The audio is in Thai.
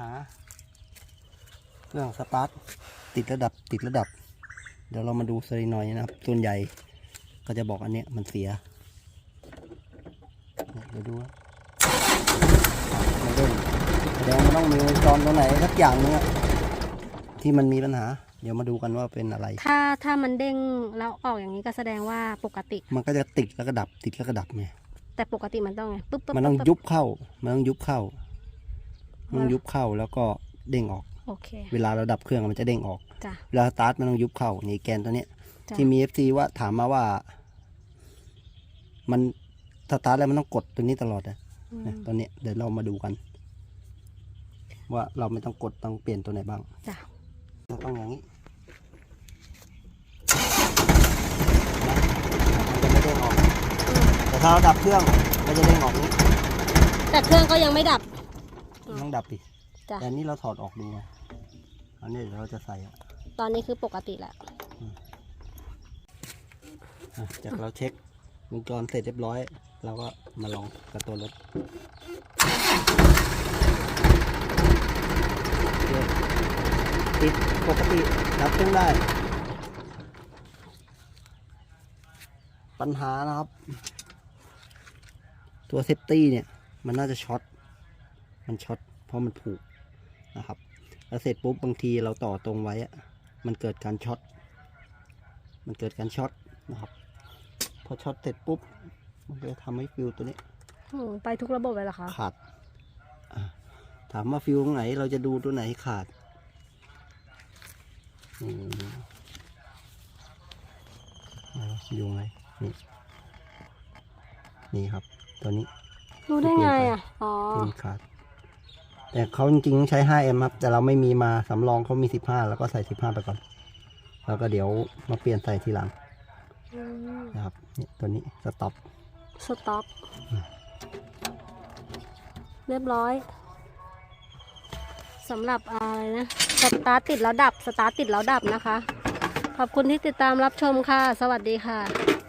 หา เครื่องสตาร์ทติดระดับติดระดับ เดี๋ยวเรามาดูสลินอยด์นะครับ ส่วนใหญ่ก็จะบอกอันเนี้ยมันเสียเนี่ยเดี๋ยวดูนะมันเด้งแสดงว่ามันต้องมีวงจรตรงไหนสักอย่างนึงอะที่มันมีปัญหา เดี๋ยวมาดูกันว่าเป็นอะไร ถ้าถ้ามันเด้งแล้วออกอย่างนี้ก็แสดงว่าปกติ มันก็จะติดแล้วก็ดับติดแล้วก็ดับไงแต่ปกติมันต้องไงปุ๊บปุ๊บมันต้องปุ๊บยุบเข้า มันต้องยุบเข้ามัน ต้องยุบเข้าแล้วก็เด้งออก โอเค เวลาเราดับเครื่องมันจะเด้งออก จ้ะ เวลาสตาร์ทมันต้องยุบเข้านี่แกนตัวเนี้ย จ้ะ ที่มีเอฟซีว่าถามมาว่า มันสตาร์ทแล้วมันต้องกดตัวนี้ตลอดนะอืมนะตัวเนี้ยเดี๋ยวเรามาดูกัน ว่าเราไม่ต้องกดต้องเปลี่ยนตัวไหนบ้าง จ้ะต้องอย่างนี้มันจะไม่เด้งออก แต่ถ้าเราดับเครื่องมันจะเด้งออกนี้ แต่เครื่องก็ยังไม่ดับ ต้องดับดิจ้ะแต่อันนี้เราถอดออกดูไงอันนี้เดี๋ยวเราจะใส่อะตอนนี้คือปกติแหละอะจากเราเช็ควงจรเสร็จเรียบร้อย เราก็มาลองกับตัวรถโอเคติดปกติดับเครื่องได้ ปัญหานะครับ ตัวเซฟตี้เนี่ย มันน่าจะช็อต มันช็อตเพราะมันผูกนะครับ แล้วเสร็จปุ๊บบางทีเราต่อตรงไว้อะมันเกิดการช็อตมันเกิดการช็อตนะครับพอช็อตเสร็จปุ๊บมันก็จะทำให้ฟิวตัวนี้อืมไปทุกระบบเลยเหรอคะขาดอะถามว่าฟิวตรงไหนเราจะดูตัวไหนขาดนี่เอาอยู่ไงนี่นี่ครับ ตัวนี้ รู้ได้ไงอะ อ๋อฟิวขาด แต่เขาจริงๆใช้ 5M ครับ แต่เราไม่มีมาสำรองเขามี 15 แล้วก็ใส่ 15 ไปก่อน แล้วก็เดี๋ยวมาเปลี่ยนใส่ทีหลังอืมนะครับนี่ตัวนี้สต็อปสต็อปเรียบร้อยสำหรับอะไรนะสตาร์ทติดแล้วดับสตาร์ทติดแล้วดับนะคะ ขอบคุณที่ติดตามรับชมค่ะ สวัสดีค่ะ